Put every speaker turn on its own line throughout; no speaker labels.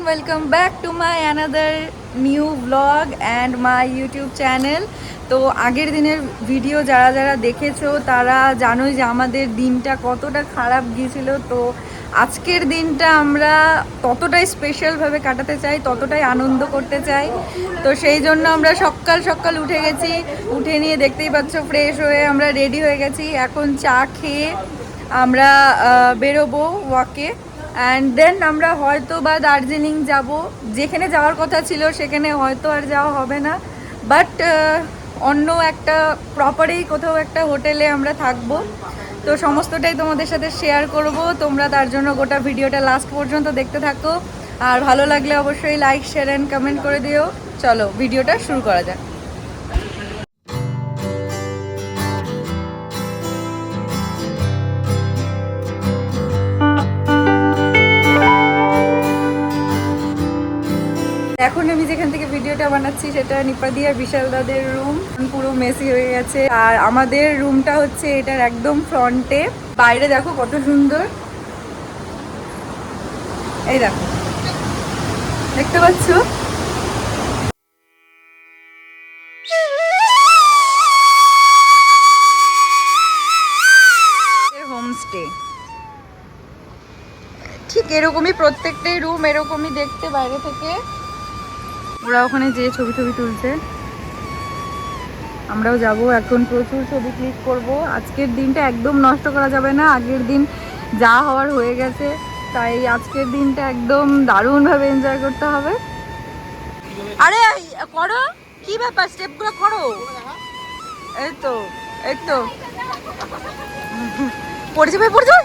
everyone, welcome back to my another new vlog and my YouTube channel. তো আগের দিনের video যারা যারা দেখেছ তারা জানোই যে আমাদের দিনটা কতটা খারাপ গিয়েছিল। তো আজকের দিনটা আমরা ততটাই স্পেশালভাবে কাটাতে চাই ততটাই আনন্দ করতে চাই। তো সেই জন্য আমরা সকাল সকাল উঠে গেছি উঠে নিয়ে দেখতেই পাচ্ছ ফ্রেশ হয়ে আমরা রেডি হয়ে গেছি। এখন চা খেয়ে আমরা বেরোবো ওয়াকে অ্যান্ড দেন আমরা হয়তো বা দার্জিলিং যাব। যেখানে যাওয়ার কথা ছিল, সেখানে হয়তো আর যাওয়া হবে না। বাট অন্য একটা প্রপারেই কোথাও একটা হোটেলে আমরা থাকব। তো সমস্তটাই তোমাদের সাথে শেয়ার করব। তোমরা তার জন্য গোটা ভিডিওটা লাস্ট পর্যন্ত দেখতে থাকো। আর ভালো লাগলে অবশ্যই লাইক শেয়ার অ্যান্ড কমেন্ট করে দিও। চলো, ভিডিওটা শুরু করা যাক। এখন আমি যেখান থেকে ভিডিওটা বানাচ্ছি সেটা নিপাদি আর বিশাল দাদের রুম পুরো মেসি হয়ে গেছে। আর আমাদের রুমটা হচ্ছে এটার একদম ফ্রন্টে বাইরে দেখো কত সুন্দর। এই দেখো। দেখতে পাচ্ছ? হোমস্টে ঠিক এরকমই প্রত্যেকটাই রুম এরকমই দেখতে বাইরে থেকে। ওরা ওখানে যে ছবি ছবি তুলছে। আমরাও যাব এখন, প্রচুর ছবি ক্লিক করব। আজকের দিনটা একদম নষ্ট করা যাবে না, আগের দিন যা হওয়ার হয়ে গেছে, তাই আজকের দিনটা একদম দারুণভাবে এনজয় করতে হবে। আরে, করো, কি ব্যাপার? স্টেপগুলো করো। এই তো এই তো। পড়ে যাবে পড়ে যাবে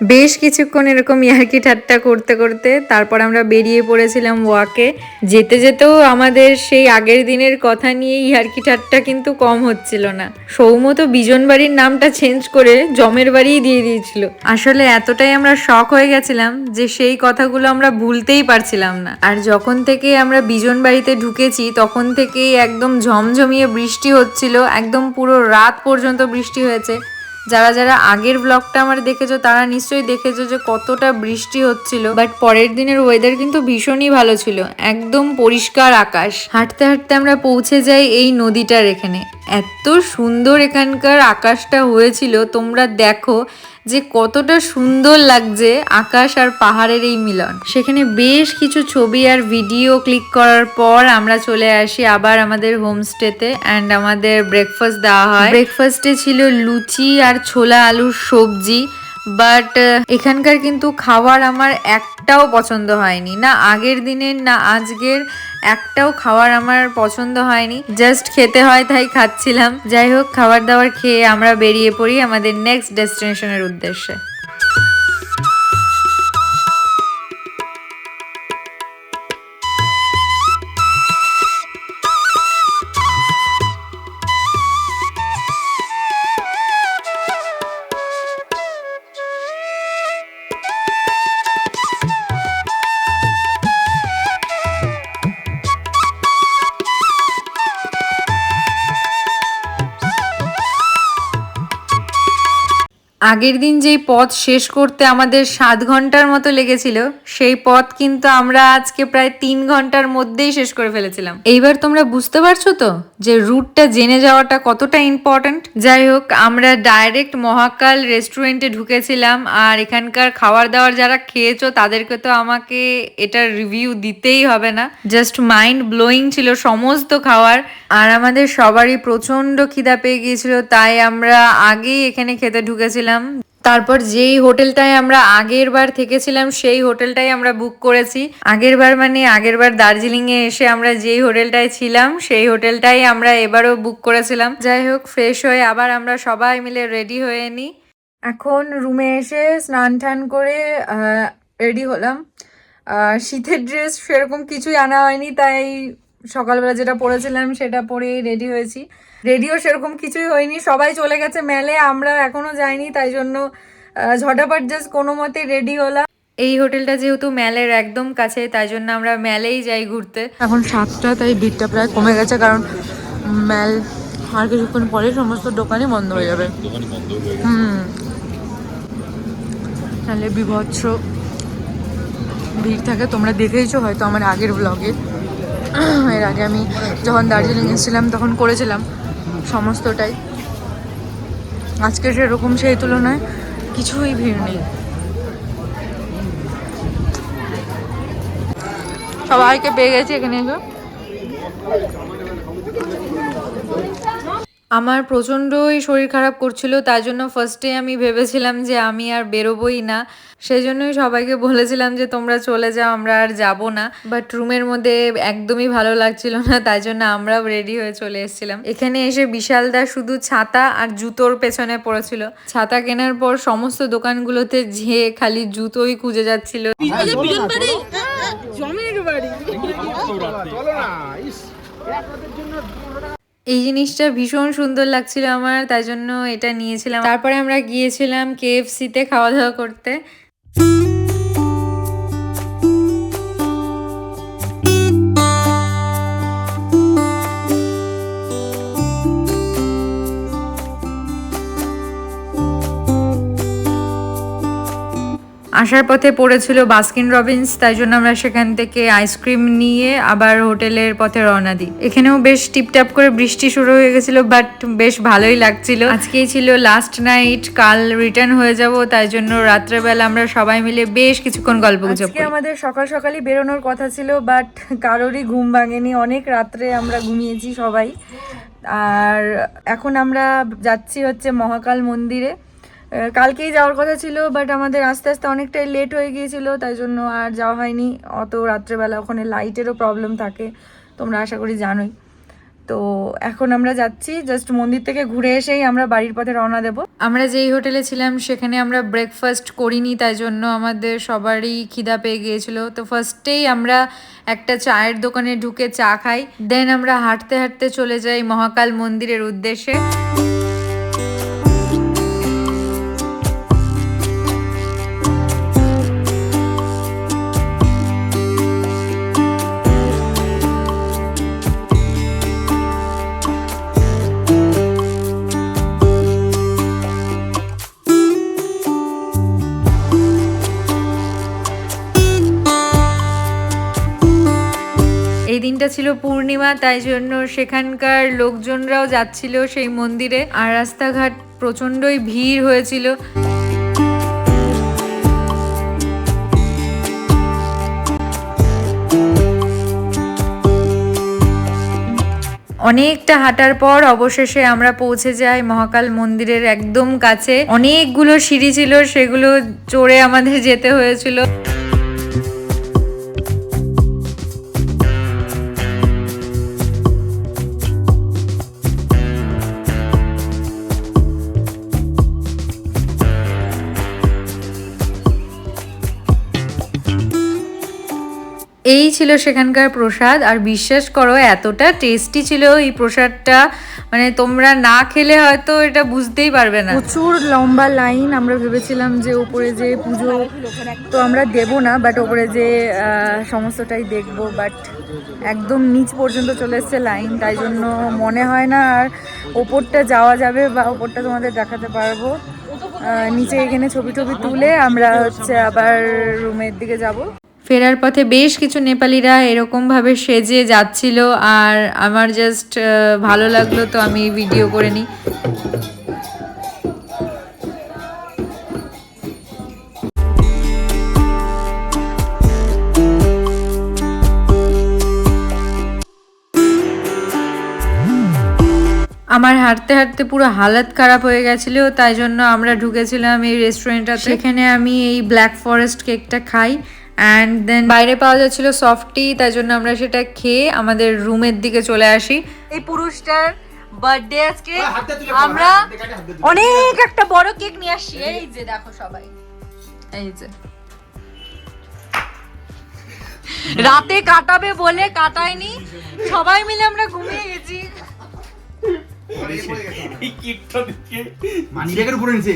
বেশ কিছুক্ষণ এরকম ইয়ার্কি ঠাট্টা করতে করতে তারপর আমরা বেরিয়ে পড়েছিলাম ওয়াকে। যেতে যেতেও আমাদের সেই আগের দিনের কথা নিয়ে ইয়ার্কি ঠাট্টা কিন্তু কম হচ্ছিল না। সৌমত বিজন বাড়ির নামটা চেঞ্জ করে জমের বাড়িই দিয়ে দিয়েছিল। আসলে এতটাই আমরা শখ হয়ে গেছিলাম যে সেই কথাগুলো আমরা ভুলতেই পারছিলাম না। আর যখন থেকে আমরা বিজন বাড়িতে ঢুকেছি, তখন থেকেই একদম ঝমঝমিয়ে বৃষ্টি হচ্ছিল। একদম পুরো রাত পর্যন্ত বৃষ্টি হয়েছে। যারা যারা আগের ব্লগটা আমার দেখেছ, তারা নিশ্চয়ই দেখেছ যে কতটা বৃষ্টি হচ্ছিল। বাট পরের দিনের ওয়েদার কিন্তু ভীষণই ভালো ছিল। একদম পরিষ্কার আকাশ। হাঁটতে হাঁটতে আমরা পৌঁছে যাই এই নদীটার এখানে। এত সুন্দর এখানকার আকাশটা হয়েছিল। তোমরা দেখো যে কতটা সুন্দর লাগছে আকাশ আর পাহাড়ের এই মিলন। সেখানে বেশ কিছু ছবি আর ভিডিও ক্লিক করার পর আমরা চলে আসি আবার আমাদের হোমস্টেতে অ্যান্ড আমাদের ব্রেকফাস্ট দেওয়া হয়। ব্রেকফাস্টে ছিল লুচি আর ছোলা আলুর সবজি। বাট এখানকার কিন্তু খাবার আমার একটাও পছন্দ হয়নি। না আগের দিনের, না আজকের একটাও খাবার আমার পছন্দ হয়নি। জাস্ট খেতে হয় তাই খাচ্ছিলাম। যাই হোক, খাবার দাবার খেয়ে আমরা বেরিয়ে পড়ি আমাদের নেক্সট ডেস্টিনেশনের উদ্দেশ্যে। আগের দিন যেই পথ শেষ করতে আমাদের সাত ঘণ্টার মতো লেগেছিল, সেই পথ কিন্তু আমরা আজকে প্রায় তিন ঘণ্টার মধ্যেই শেষ করে ফেলেছিলাম। এইবার তোমরা বুঝতে পারছ তো যে রুটটা জেনে যাওয়াটা কতটা ইম্পর্ট্যান্ট যাই হোক, আমরা ডাইরেক্ট মহাকাল রেস্টুরেন্টে ঢুকেছিলাম, আর এখানকার খাবার দাবার যারা খেয়েছো, তাদেরকে তো আমাকে এটার রিভিউ দিতেই হবে না। জাস্ট মাইন্ড ব্লোয়িং ছিল সমস্ত খাওয়ার, আর আমাদের সবারই প্রচণ্ড খিদা পেয়ে গিয়েছিল, তাই আমরা আগেই এখানে খেতে ঢুকেছিলাম। তারপর যেই হোটেলটায় আমরা আগের বার থেকেছিলাম, সেই হোটেলটাই আমরা বুক করেছি। আগের বার মানে আগের বার দার্জিলিং এ এসে আমরা যেই হোটেলটায় ছিলাম, সেই হোটেলটাই আমরা এবারও বুক করেছিলাম। যাই হোক ফ্রেশ হয়ে আবার আমরা সবাই মিলে রেডি হয়ে নিই। এখন রুমে এসে স্নান টান করে রেডি হলাম। শীতের ড্রেস সেরকম কিছুই আনা হয়নি, তাই সকালবেলা যেটা পরেছিলাম সেটা পরেই রেডি হয়েছি। রেডিও সেরকম কিছুই হয়নি। সবাই চলে গেছে মেলে আমরা এখনও যাইনি তাই জন্য ঝটাপট জাস্ট কোনো মতে রেডি হলাম। এই হোটেলটা যেহেতু ম্যালের একদম কাছে তাই জন্য আমরা ম্যালেই যাই ঘুরতে। এখন সাতটা তাই ভিড়টা প্রায় কমে গেছে কারণ ম্যাল আর কিছুক্ষণ পরে সমস্ত দোকানই বন্ধ হয়ে যাবে।
দোকানই বন্ধ হয়ে গেছে।
হুম। তাহলে বিভৎস ভিড় থাকে তোমরা দেখেইছো হয়তো আমার আগের ব্লগে এর আগে আমি যখন দার্জিলিং এসেছিলাম তখন করেছিলাম। সমস্তটাই। আজকে সেরকম সেই তুলনায় কিছুই ভিড় নেই। সবাইকে পেয়ে গেছি এখানে আমার প্রচণ্ডই শরীর খারাপ করছিল তাই জন্য ফার্স্টে আমি ভেবেছিলাম যে আমি আর বেরোবই না। সেই জন্যই সবাইকে বলেছিলাম যে তোমরা চলে যাও আমরা আর যাব না। বাট রুমের মধ্যে একদমই ভালো লাগছিল না তাই জন্য আমরাও রেডি হয়ে চলে এসেছিলাম। এখানে এসে বিশালদা শুধু ছাতা আর জুতোর পেছনে পড়েছিল। ছাতা কেনার পর সমস্ত দোকানগুলোতে যেয়ে খালি জুতোই খুঁজে যাচ্ছিল। এই জিনিসটা ভীষণ সুন্দর লাগছিল আমার, তাই জন্য এটা নিয়েছিলাম। তারপরে আমরা গিয়েছিলাম কেএফসিতে খাওয়া দাওয়া করতে। আসার পথে পড়েছিল বাস্কিন রবিন্স তাই জন্য আমরা সেখান থেকে আইসক্রিম নিয়ে আবার হোটেলের পথে রওনা দিই। এখানেও বেশ টিপটাপ করে বৃষ্টি শুরু হয়ে গেছিল বাট বেশ ভালোই লাগছিল। আজকেই ছিল লাস্ট নাইট কাল রিটার্ন হয়ে যাব তাই জন্য রাত্রেবেলা আমরা সবাই মিলে বেশ কিছুক্ষণ গল্প গুজব
আজকে আমাদের সকাল সকালই বেরোনোর কথা ছিল বাট কারোরই ঘুম ভাঙেনি। অনেক রাত্রে আমরা ঘুমিয়েছি সবাই। আর এখন আমরা যাচ্ছি হচ্ছে মহাকাল মন্দিরে। কালকেই যাওয়ার কথা ছিল বাট আমাদের আস্তে আস্তে অনেকটাই লেট হয়ে গিয়েছিল, তাই জন্য আর যাওয়া হয়নি। অত রাত্রেবেলা ওখানে লাইটেরও প্রবলেম থাকে, তোমরা আশা করি জানোই। তো এখন আমরা যাচ্ছি জাস্ট মন্দির থেকে ঘুরে এসেই আমরা বাড়ির পথে রওনা দেবো।
আমরা যেই হোটেলে ছিলাম, সেখানে আমরা ব্রেকফাস্ট করিনি, তাই জন্য আমাদের সবারই খিদা পেয়ে গিয়েছিল। তো ফার্স্টেই আমরা একটা চায়ের দোকানে ঢুকে চা খাই দেন আমরা হাঁটতে হাঁটতে চলে যাই মহাকাল মন্দিরের উদ্দেশ্যে। দিনটা ছিল পূর্ণিমা, তাই জন্য সেখানকার লোকজনরাও যাচ্ছিল সেই মন্দিরে। আর রাস্তাঘাট প্রচণ্ডই ভিড় হয়েছিল। অনেকটা হাঁটার পর অবশেষে আমরা পৌঁছে যাই মহাকাল মন্দিরের একদম কাছে। অনেকগুলো সিঁড়ি ছিল, সেগুলো চড়ে আমাদের যেতে হয়েছিল। এই ছিল সেখানকার প্রসাদ। আর বিশ্বাস করো, এতটা টেস্টি ছিল এই প্রসাদটা। মানে তোমরা না খেলে হয়তো এটা বুঝতেই পারবে না।
প্রচুর লম্বা লাইন আমরা ভেবেছিলাম যে উপরে যে পুজো তো আমরা দেব না বাট ওপরে যে সমস্তটাই দেখব বাট একদম নিচ পর্যন্ত চলে এসছে লাইন তাই জন্য মনে হয় না আর ওপরটা যাওয়া যাবে বা ওপরটা তোমাদের দেখাতে পারব। নিচে এখানে ছবি টবি তুলে আমরা হচ্ছে আবার রুমের দিকে যাব।
ফেরার পথে বেশ কিছু নেপালিরা এরকম ভাবে সেজে যাচ্ছিল আর আমার জাস্ট ভালো লাগল তো আমি ভিডিও করে নিই। আমার হাঁটতে হাঁটতে পুরো হালত খারাপ হয়ে গেছিল তাই জন্য আমরা ঢুকেছিলাম এই রেস্টুরেন্টটা সেখানে আমি এই ব্ল্যাক ফরেস্ট কেকটা খাই। অ্যান্ড দেন বাইরে পাওয়া যাচ্ছিল সফটি তাই জন্য আমরা সেটা খেয়ে আমাদের রুমের দিকে চলে আসি।
এই পুরুষটার বার্থডে আজকে। আমরা অনেক একটা বড় কেক নিয়ে আসছি। এই যে দেখো সবাই।
এই যে।
রাতে কাটাবে বলে কাটায়নি। সবাই মিলে আমরা ঘুমিয়ে গেছি।
এই কিটটা দেখে
মানি ব্যাগের উপরে নিচে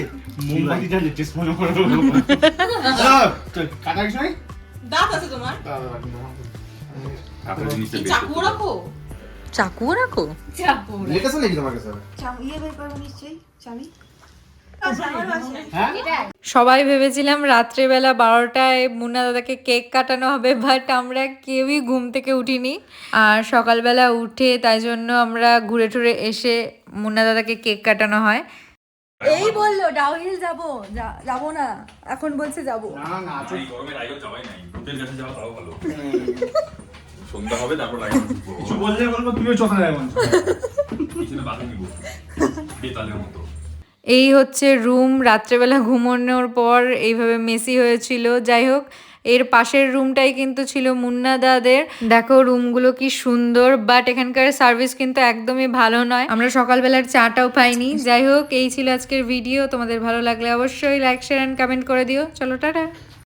মোমবাতিটা লেটেস্ট মনে পড়ে
কাটা কিছু নাই?
দাঁত আছে তোমার?
আপনার জিনিসটা
কি
বের
চাকু রাখো?
চাকু রাখো?
চাকু
লেটেস্ট নাকি তোমার কাছে?
চাবি ইয়ে বের করব নিশ্চয়ই চাবি।
সবাই ভেবেছিলাম রাত্রেবেলা বারোটায় মুন্না দাদাকে কেক কাটানো হবে বাট আমরা কেউই ঘুম থেকে উঠিনি। আর সকালবেলা উঠে তাই জন্য আমরা ঘুরে টুরে এসে মুন্না দাদাকে কেক কাটানো হয়।
এই বলল ডাউহিল যাব যাব না এখন বলছে যাব।
এই গরমে রায়গঞ্জ যাওয়াই নাই হোটেল কাছে যাওয়া তাও ভালো। সন্ধ্যা হবে তারপর রায়গঞ্জ
কিছু বললে বলব তুমিও চোখে রাখবেন
পিছনে বাথরুম নিবো। বেতালের মতো।
এই হচ্ছে রুম রাত্রেবেলা ঘুমানোর পর এইভাবে মেসি হয়েছিল। যাই হোক এর পাশের রুমটাই কিন্তু ছিল মুন্না দাদের দেখো রুমগুলো কি সুন্দর বাট এখানকার সার্ভিস কিন্তু একদমই ভালো নয়। আমরা সকালবেলার চাটাও পাইনি। যাই হোক, এই ছিল আজকের ভিডিও তোমাদের ভালো লাগলে অবশ্যই লাইক শেয়ার অ্যান্ড কমেন্ট করে দিও। চলো, টাটা।